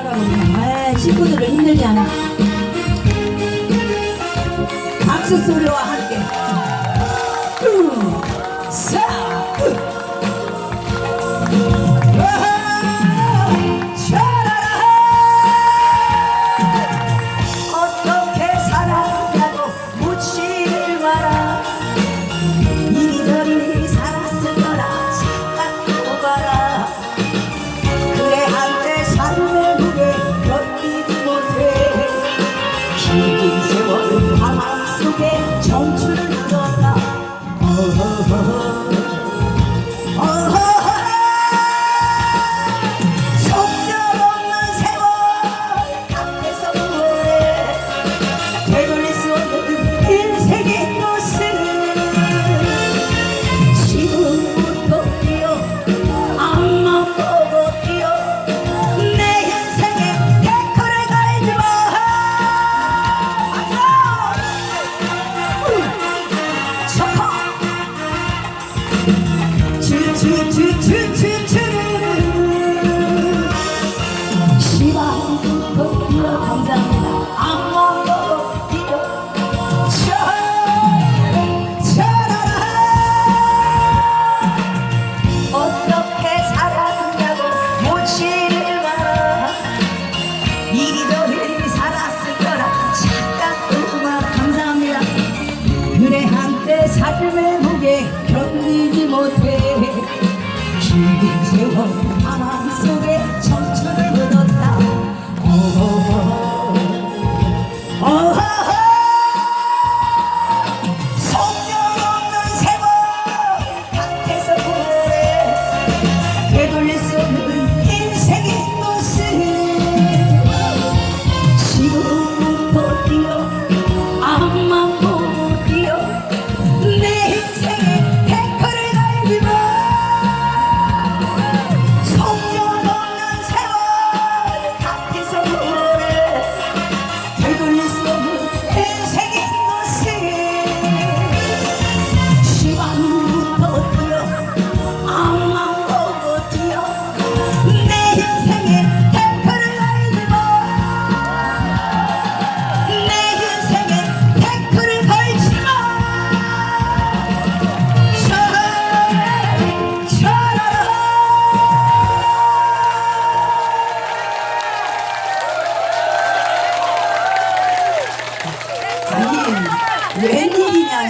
아, 친구들을 힘들게 하네. 박수 소리와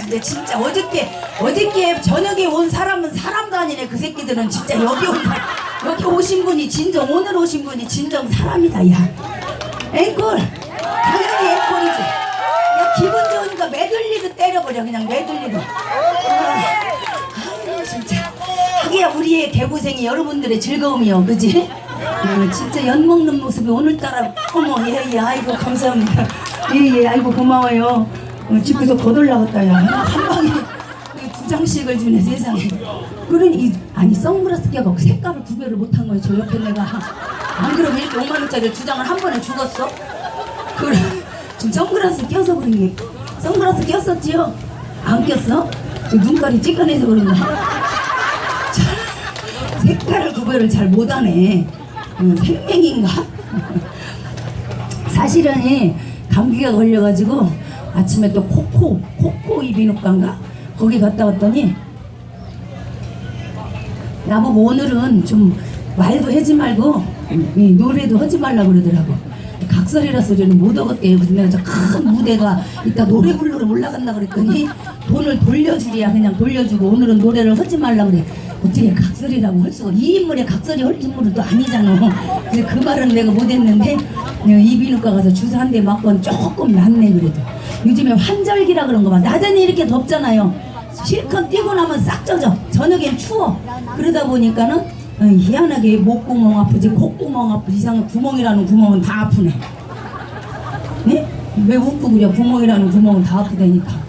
진짜 진짜 어저께 어저께 저녁에 온 사람은 사람도 아니네. 그 새끼들은 진짜 여기 온 사- 여기 오신 분이 진정 오늘 오신 분이 진정 사람이다 야. 앵콜. 당연히 앵콜이지. 야 기분 좋으니까 메들리도 때려버려 그냥 메들리도. 아, 아이고 진짜. 하기야 우리의 개고생이 여러분들의 즐거움이요 그지? 어, 진짜 연 먹는 모습이 오늘따라 어머 예예 아이고 감사합니다. 예예 아이고 고마워요 어, 집에서 거덜나갔다 야한 방에 두 장씩을 주네 세상에 그러니 이- 아니 선글라스 껴고 색깔을 구별을 못한 거예요 저 옆에 내가 안 그러면 이렇게 5만 원짜리 두 장을 한 번에 죽었어? 그래 지금 선글라스 껴서 그런 게 선글라스 꼈었지요? 안 꼈어? 저 눈깔이 찌끈해서 그런가 자, 색깔을 구별을 잘 못하네 음, 생맹인가? 사실은 이 감기가 걸려가지고 아침에 또 코코 코코 이비인후과인가? 거기 갔다 왔더니 나보고 오늘은 좀 말도 하지 말고 이 노래도 하지 말라고 그러더라고. 각설이라 소리는 못 얻었대요. 그래서 내가 저 큰 무대가 이따 노래 부르러 올라간다 그랬더니 돈을 돌려주랴 그냥 돌려주고 오늘은 노래를 하지 말라고 그래. 어떻게 각설이라고 할 수가 이 인물에 각설이 할 인물은 또 아니잖아. 그래서 그 말은 내가 못했는데 이비인후과 가서 주사 한 대 맞고는 조금 낫네 그래도. 요즘에 환절기라 그런 거봐. 낮에는 이렇게 덥잖아요. 실컷 뛰고 나면 싹 젖어. 저녁엔 추워. 그러다 보니까는 어, 희한하게 목구멍 아프지 콧구멍 아프지 이상한 구멍이라는 구멍은 다 아프네. 네? 왜 웃고 그래? 구멍이라는 구멍은 다 아프다니까.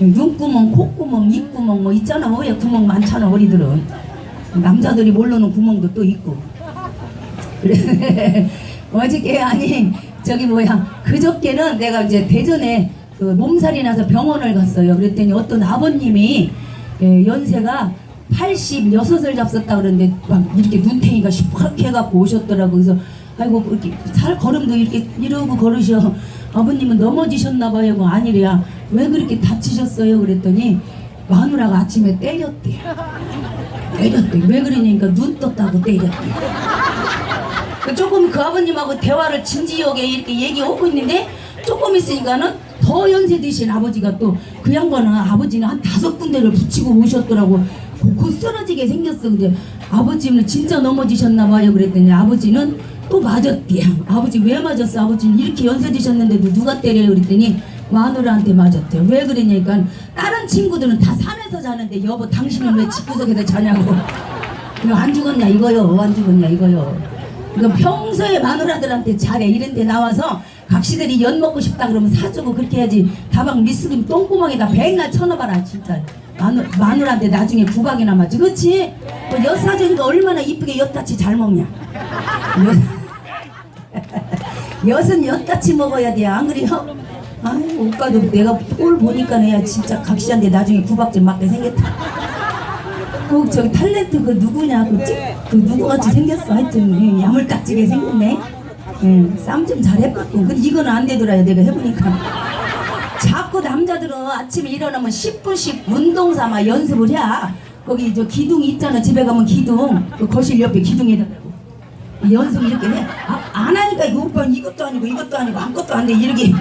눈구멍 콧구멍 입구멍 뭐 있잖아. 왜 구멍 많잖아 어리들은. 남자들이 모르는 구멍도 또 있고 어저께 아니 저기 뭐야 그저께는 내가 이제 대전에 그 몸살이 나서 병원을 갔어요. 그랬더니 어떤 아버님이 예, 연세가 86을 잡섰다 그러는데 막 이렇게 눈탱이가 시퍼렇게 해갖고 오셨더라고. 그래서 아이고 이렇게 살 걸음도 이렇게 이러고 걸으셔. 아버님은 넘어지셨나 봐요. 그 아니래야. 왜 그렇게 다치셨어요? 그랬더니 마누라가 아침에 때렸대. 때렸대. 왜 그러냐니까 눈 떴다고 때렸대. 그 조금 그 아버님하고 대화를 진지하게 이렇게 얘기하고 있는데 조금 있으니까는 더 연세 드신 아버지가 또 그 양반은 아버지는 한 다섯 군데를 붙이고 오셨더라고. 곧- 곧 쓰러지게 생겼어 근데 아버지는 진짜 넘어지셨나 봐요. 그랬더니 아버지는 또 맞았대. 아버지 왜 맞았어? 아버지는 이렇게 연세 드셨는데도 누가 때려요? 그랬더니 마누라한테 맞았대. 왜 그러냐니까 다른 친구들은 다 산에서 자는데 여보 당신은 왜 집구석에서 자냐고. 안 죽었냐 이거요? 안 죽었냐 이거요 이거 평소에 마누라들한테 잘해 이런 데 나와서 각시들이 연 먹고 싶다 그러면 사주고 그렇게 해야지. 다방 미스림 똥구멍에다 백날 쳐넣어봐라 진짜. 마누, 마누라한테 나중에 구박이나 맞지 그렇지? 뭐엿 사주니까 얼마나 이쁘게 엿같이 잘 먹냐. 엿, 엿은 엿같이 먹어야 돼 안 그래요? 아이 오빠도 내가 꼴 보니까 내가 진짜 각시한테 나중에 구박 좀 맞게 생겼다 그 저기 탤런트 그 누구냐 그, 찌, 그 누구같이 생겼어. 하여튼 예, 야물딱지게 생겼네. 예, 쌈좀 잘해봤고. 근데 이거는 안 되더라요 내가 해보니까. 자꾸 남자들은 아침에 일어나면 10분씩 운동 삼아 연습을 해. 거기 저 기둥 있잖아 집에 가면 기둥. 그 거실 옆에 기둥에다 연습 이렇게 해. 아, 안 하니까 이거 오빠 이것도 아니고 이것도 아니고 아무것도 안 돼 이렇게.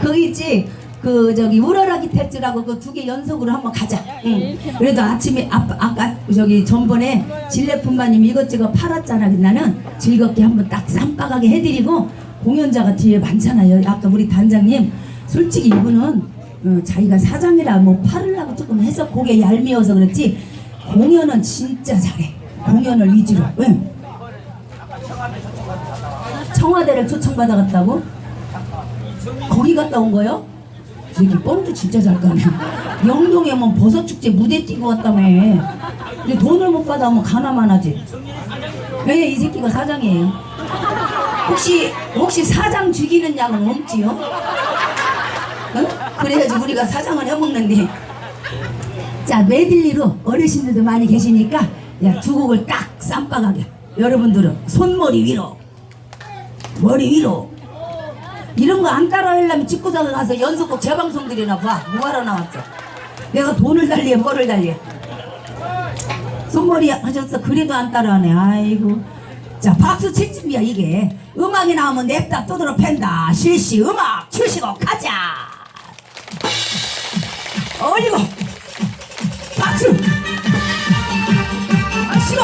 거기 있지. 그 저기 우러라기 테스트라고 그 두 개 연속으로 한번 가자. 응. 그래도 아침에 아, 아까 저기 전번에 진례품마님 이것저것 팔았잖아. 나는 즐겁게 한번 딱 쌈박하게 해드리고 공연자가 뒤에 많잖아요. 아까 우리 단장님 솔직히 이분은 어, 자기가 사장이라 뭐 팔으려고 조금 해서 고개 얄미워서 그렇지 공연은 진짜 잘해. 공연을 위주로. 왜? 청와대를 초청받아 갔다고? 거기 갔다 온 거요? 저기 뻥도 진짜 잘 까네. 영동에 뭐 버섯축제 무대 뛰고 왔다며. 근데 돈을 못 받아 오면 가나만 하지. 왜 이 새끼가 사장이에요? 혹시 혹시 사장 죽이는 약은 없지요? 응? 그래야지 우리가 사장을 해먹는데. 자 메들리로 어르신들도 많이 계시니까 야, 두 곡을 딱 쌈박하게 여러분들은 손머리 위로 머리 위로 이런 거 안 따라하려면 집구석에 가서 연속곡 재방송들이나 봐. 뭐하러 나왔어? 내가 돈을 달리해 뭐를 달리해 손머리 하셨어. 그래도 안 따라하네. 아이고. 자 박수 칠 준비야 이게. 음악이 나오면 냅다 두드러 팬다. 실시 음악 출시곡 가자! 어리고! 박수! 마시고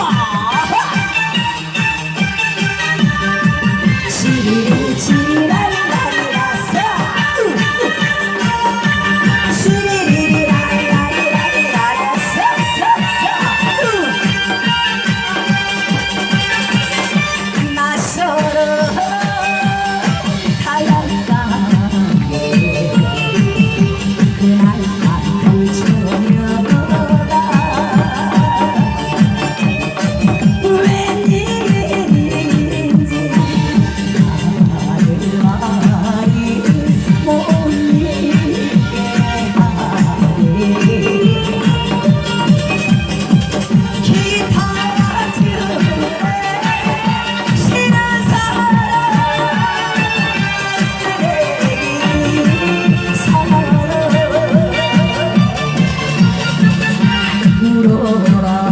honorable.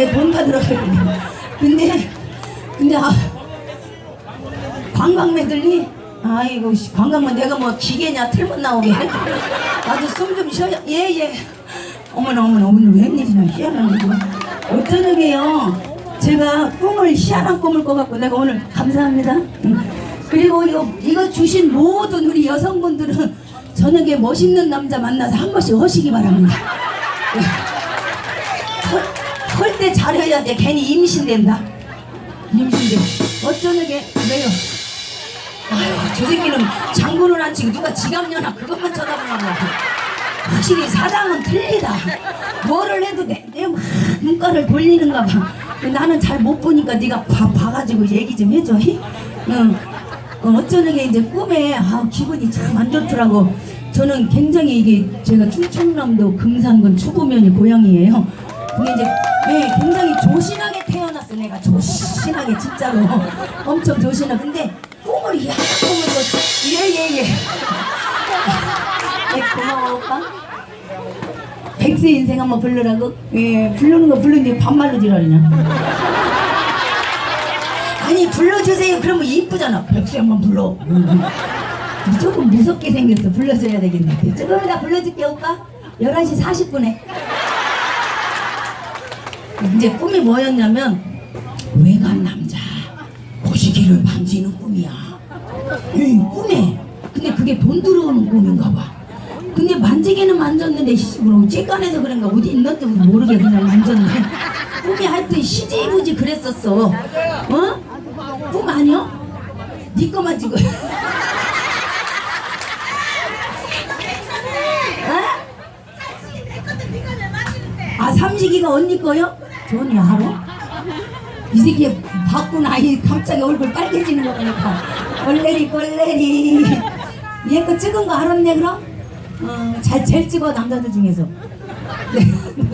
내 돈 받으러 가거든요. 근데 근데 아, 관광 매들리 아이고 씨, 관광만 내가 뭐 기계냐 틀면 나오게. 나도 숨 좀 쉬어야 예 예. 어머나 어머나 오늘 웬일이냐 희한한 일이 어쩌냐게요. 제가 꿈을 희한한 꿈을 꿔갖고 내가 오늘 감사합니다. 응. 그리고 이거 이거 주신 모든 우리 여성분들은 저녁에 멋있는 남자 만나서 한 번씩 하시기 바랍니다 잘해야 돼 괜히 임신된다 임신돼 어쩌냐게 왜요 아유, 저 새끼는 장군을 안 치고 누가 지갑 여나 그것만 쳐다보는 거 같아. 확실히 사장은 틀리다. 뭐를 해도 내, 내막 눈가를 돌리는가 봐. 나는 잘 못 보니까 네가 봐, 봐가지고 얘기 좀 해줘. 히? 응. 어, 어쩌게 이제 꿈에 아, 기분이 참 안 좋더라고. 저는 굉장히 이게 제가 충청남도 금산군 추구면이 고향이에요. 근데 이제 네, 굉장히 조신하게 태어났어 내가 조신하게 진짜로 엄청 조신하. 근데 꿈을 이렇게 꿈을 예예예. 네, 고마워 오빠. 백세 인생 한번 부르라고? 예, 부르는 거 부르는데 반말로 지랄이냐? 아니 불러주세요. 그러면 이쁘잖아. 백세 한번 불러. 조금 무섭게 생겼어. 불러줘야 되겠네. 조금 다 불러줄게 오빠. 11시 40분에. 이제 꿈이 뭐였냐면 외간 남자 보시기를 만지는 꿈이야. 이 꿈에. 근데 그게 돈 들어오는 꿈인가 봐. 근데 만지기는 만졌는데 씨, 뭐 찌간해서 그런가 어디 있는지 모르게 그냥 만졌네. 꿈이 하여튼 시지부지 그랬었어. 어? 꿈 아니야? 네 거만 지고. 어? 아 삼식이가 언니 거요? 전이 알아? 이 새끼 바꾼 아이 갑자기 얼굴 빨개지는 거 보니까 얼레리 꼴레리 얘 거 찍은 거 알았네 그럼? 어, 잘, 제일 찍어 남자들 중에서 네.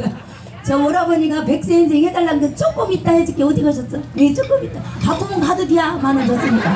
저 오라버니가 백세 인생 해달라는 게 조금 있다 해줄게 어디 가셨어? 예 조금 있다 바쁘면 가도 돼야 만원 줬으니까